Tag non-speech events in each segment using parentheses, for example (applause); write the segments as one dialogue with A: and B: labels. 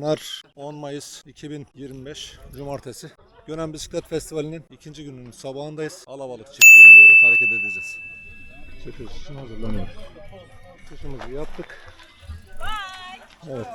A: Günaydınlar. 10 Mayıs 2025 Cumartesi. Gönen Bisiklet Festivali'nin ikinci gününün sabahındayız. Alabalık çiftliğine doğru hareket edeceğiz. Çıkış için hazırlanıyoruz. Çıkışımızı yaptık. Evet.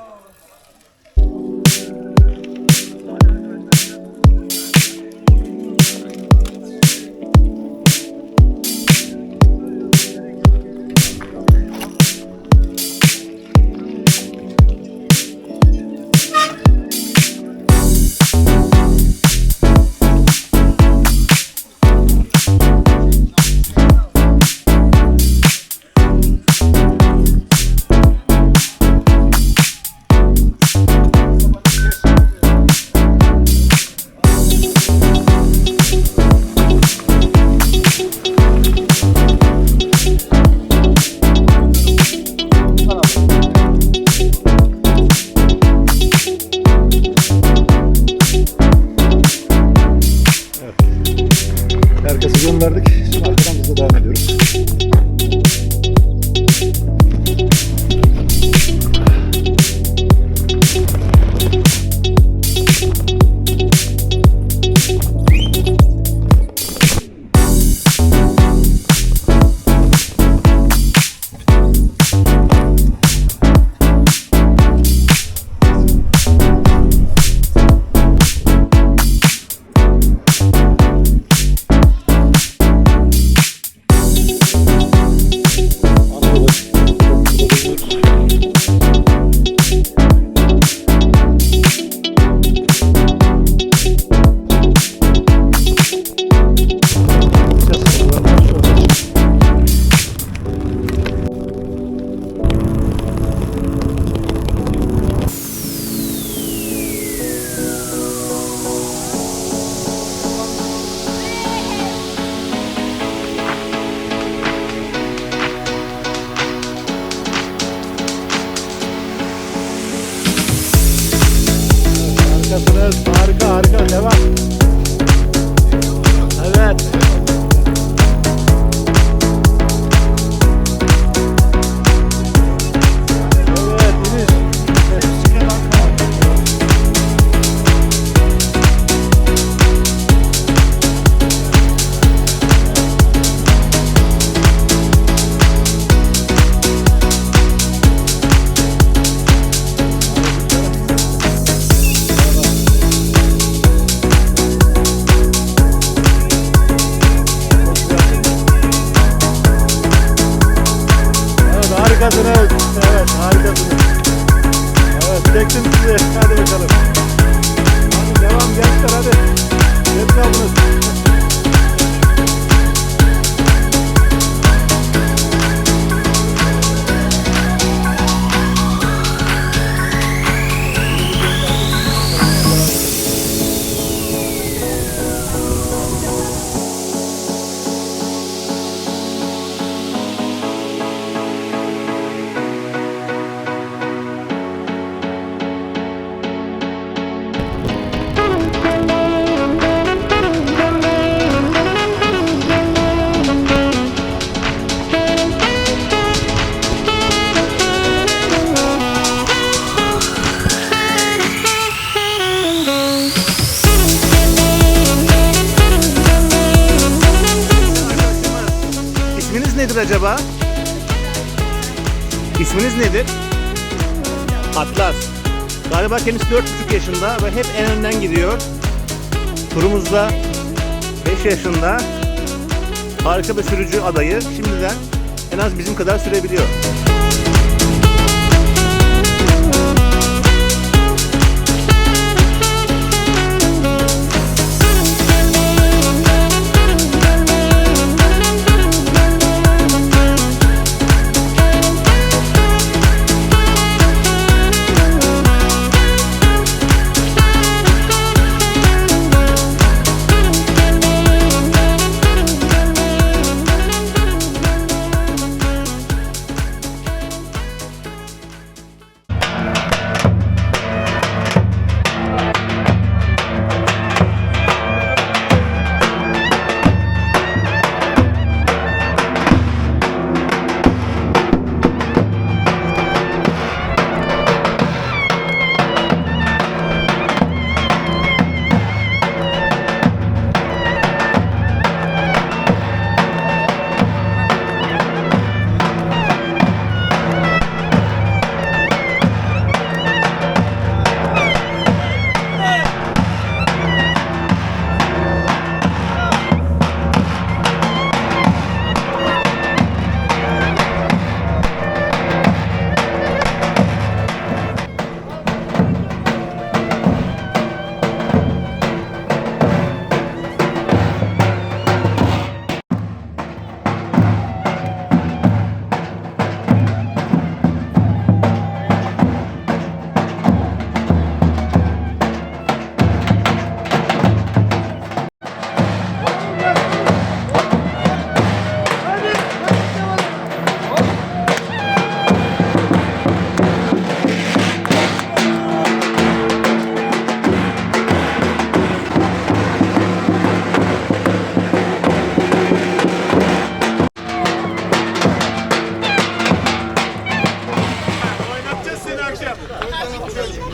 A: Harikasınız. Harika harika. Devam. Evet.
B: Nedir acaba? İsminiz nedir? Atlas. Galiba kendisi 4,5 yaşında ve hep en önden gidiyor. Turumuzda 5 yaşında harika bir sürücü adayı. Şimdiden en az bizim kadar sürebiliyor.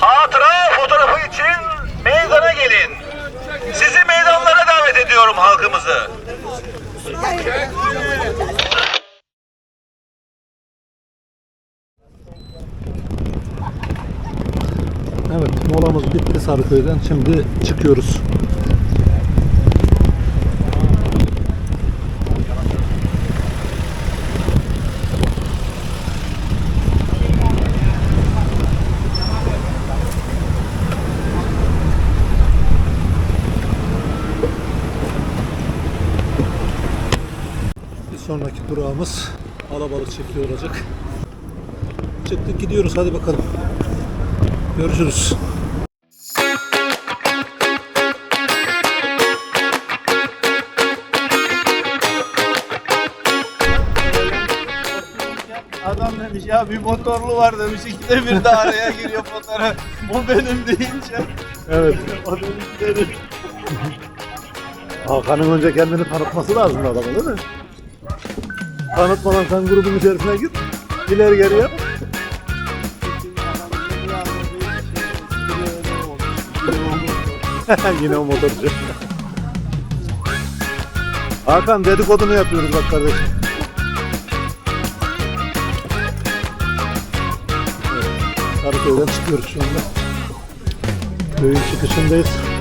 B: Hatıra fotoğrafı için meydana gelin.
C: Sizi meydanlara davet ediyorum halkımızı.
A: Evet molamız bitti Sarıköy'den. Şimdi çıkıyoruz. Sonraki durağımız Alabalık çiftliği olacak. Çıktık gidiyoruz hadi bakalım. Görüşürüz.
D: Adam demiş ya bir motorlu var demiş. İkide bir de araya giriyor fotoğraf. O benim deyince.
A: Evet. (laughs)
D: O demiş benim.
A: Hakan'ın önce kendini tanıtması lazım adama değil mi? Tanıtmadan sen grubun içerisine git. İleri geri yap. (laughs) Yine o motorcu. Hakan dedikodunu yapıyoruz bak kardeşim. Evet, Karaköy'den çıkıyoruz şu anda. Köyün çıkışındayız.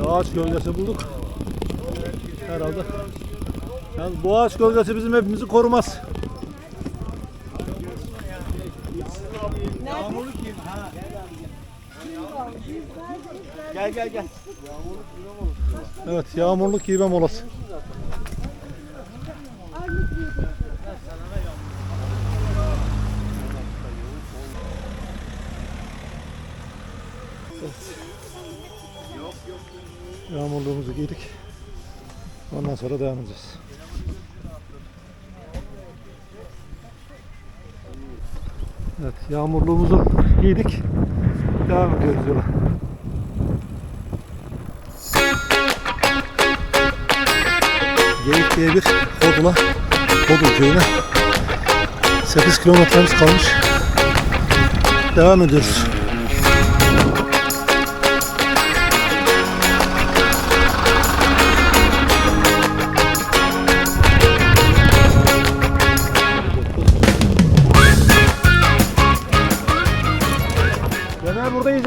A: Bir ağaç gölgesi bulduk. Herhalde. Yani bu ağaç gölgesi bizim hepimizi korumaz.
D: Gel gel gel.
A: Evet, yağmurlu keyfe molası. Evet. Yağmurluğumuzu giydik. Ondan sonra devam edeceğiz. Evet, yağmurluğumuzu giydik. Devam ediyoruz yola. Geyik diye bir Kodula, Kodul köyüne 8 kilometremiz kalmış. Devam ediyoruz.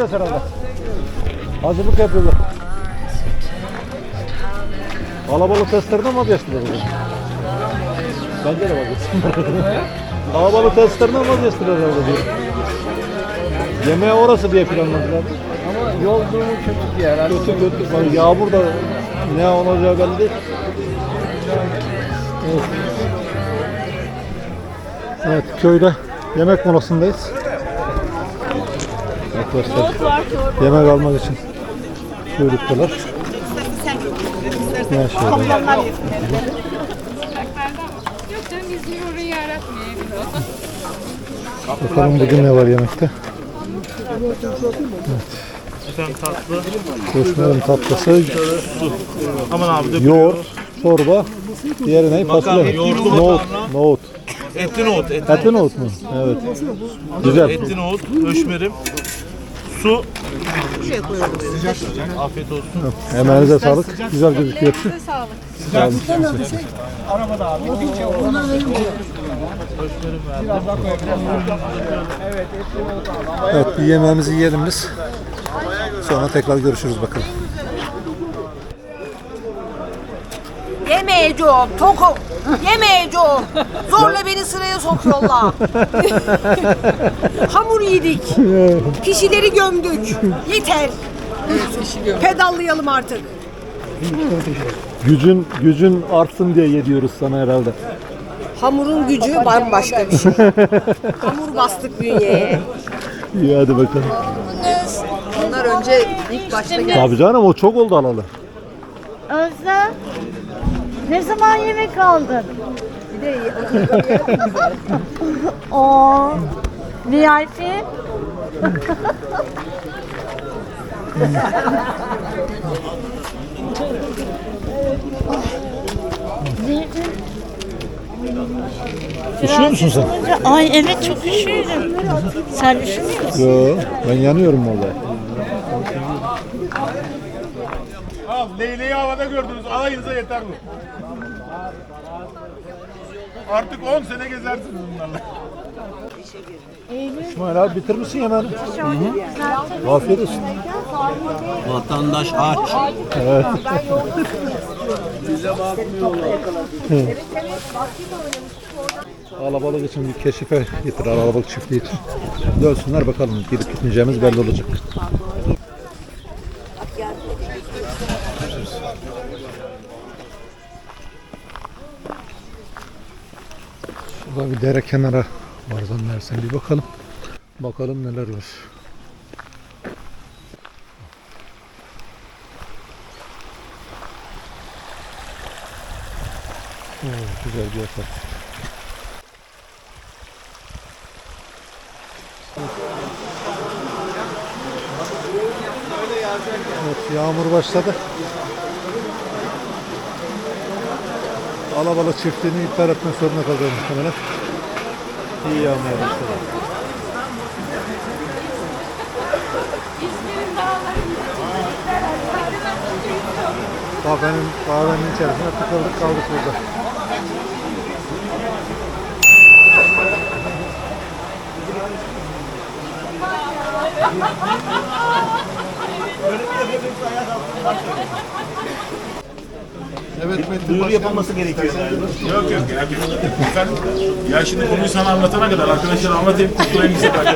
A: Yiyeceğiz herhalde. Hazırlık yapıyorlar. Alabalık testlerinden vazgeçtiler bugün. Bence de vazgeçtiler. Alabalık testlerinden vazgeçtiler herhalde diyor. Yemeğe orası diye planladılar.
D: Ama yol durumu kötü bir yer.
A: Kötü kötü. Bak Yağmur da ne olacağı belli değil. Evet. Evet köyde yemek molasındayız. Arkadaşlar yemek almak için kuyruktalar. Ne şey
E: Yok canım bizim orayı yaratmıyor.
A: Bakalım bugün ne var yemekte.
F: Efendim tatlı.
A: Tatlısı,
F: Aman abi de
A: yoğurt, çorba, diğeri ne? Fasulye.
F: yoğurtlu
A: Nohut, nohut.
D: Etli nohut, etli,
A: Etli nohut mu? Evet. Güzel.
D: etli nohut, höşmerim, su. Afiyet olsun.
A: Emeğinize sağlık. Güzel gözüküyor. Sağ olun. Evet bir yemeğimizi yiyelim biz. Sonra tekrar görüşürüz bakalım.
G: Yemeyeceğim, tokum. Yemeyeceğim. Zorla beni sıraya sokuyorlar. (laughs) Hamur yedik. Kişileri gömdük. Yeter. Pedallayalım artık.
A: Gücün gücün artsın diye yediyoruz sana herhalde.
G: Hamurun gücü bambaşka bir şey. Hamur bastık bünyeye.
A: İyi hadi bakalım.
G: Bunlar önce ilk başta geldi.
A: Tabii canım o çok oldu alalı.
H: Özlem. Ne zaman yemek aldın? Oo. VIP. (laughs)
A: Üşüyor musun sen?
H: Ay evet çok üşüyorum. Sen üşümüyor musun?
A: Yo ben yanıyorum vallahi.
C: Al Leyleği havada gördünüz. Alayınıza yeter bu. Artık 10 sene gezersiniz bunlarla.
A: İsmail abi bitirmişsin yemeğini. Afiyet olsun.
D: Vatandaş aç.
A: Alabalık için bir keşife getir. Alabalık çiftliği için. Dönsünler bakalım. Gidip gitmeyeceğimiz belli olacak. Dere kenara var zannedersem bir bakalım. Bakalım neler var. Oo, güzel bir yatak. Evet, yağmur başladı. Alabalık çiftliğini iptal etmek zorunda kalacağız muhtemelen. İyi yağmaya başladı. Kahvenin, kahvenin içerisine tıkıldık kaldık burada. (laughs)
B: Duyuru yapılması gerekiyor.
C: Yok yok ya. Sen, ya şimdi konuyu sana anlatana kadar arkadaşlar anlatayım kurtulayım size. (laughs)